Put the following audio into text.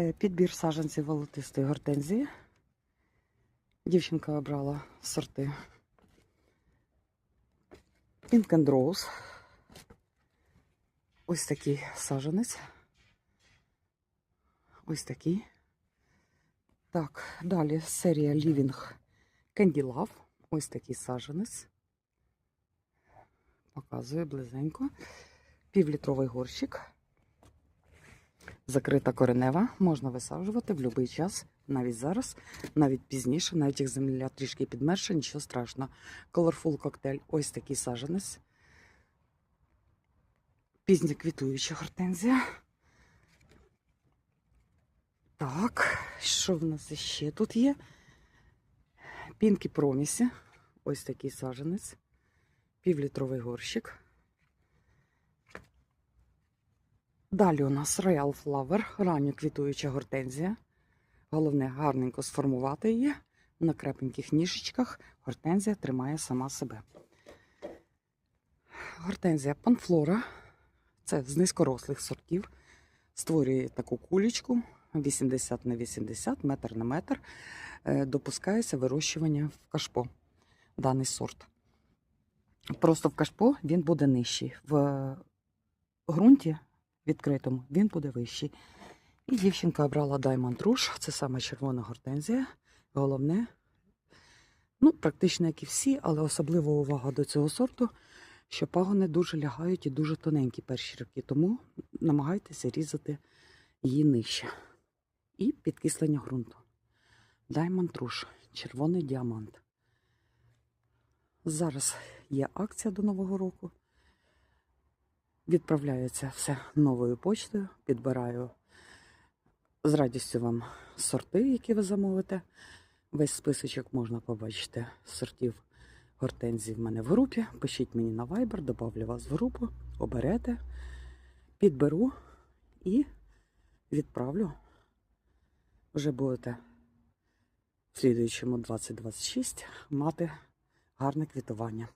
Е, Підбір саджанців волотистої гортензії. Дівчинка обрала сорти Pink and Rose. Ось такий саджанець. Ось такий. Так, далі серія Living Candy Love. Ось такий саджанець. Показує близенько. Півлітровий горщик. Закрита коренева. Можна висаджувати в будь-який час, навіть зараз, навіть пізніше, навіть як земля трішки підмерша, нічого страшного. Colorful коктейль. Ось такий саджанець. Пізня квітуюча гортензія. Так, що в нас ще тут є? Пінкі промісі. Ось такий саджанець. Півлітровий горщик. Далі у нас Royal Flower, ранньо квітуюча гортензія. Головне гарненько сформувати її на крепеньких ніжечках. Гортензія тримає сама себе. Гортензія панфлора. Це з низькорослих сортів. Створює таку кулечку 80 на 80, метр на метр. Е, Допускається вирощування в кашпо. Даний сорт. Просто в кашпо він буде нижчий. В ґрунті відкритому він буде вищий. І дівчинка обрала Diamond Rouge, це саме червона гортензія. Головне, ну, практично як і всі, але особлива увага до цього сорту, що пагони дуже лягають і дуже тоненькі перші роки, тому намагайтеся різати її нижче. І підкислення ґрунту. Diamond Rouge, червоний діамант. Зараз є акція до Нового року. Відправляється все новою почтою. Підбираю з радістю вам сорти, які ви замовите. Весь списочок можна побачити сортів гортензій в мене в групі. Пишіть мені на Viber, добавлю вас в групу, оберете, підберу і відправлю. Вже будете в слідуючому 2026 мати гарне квітування.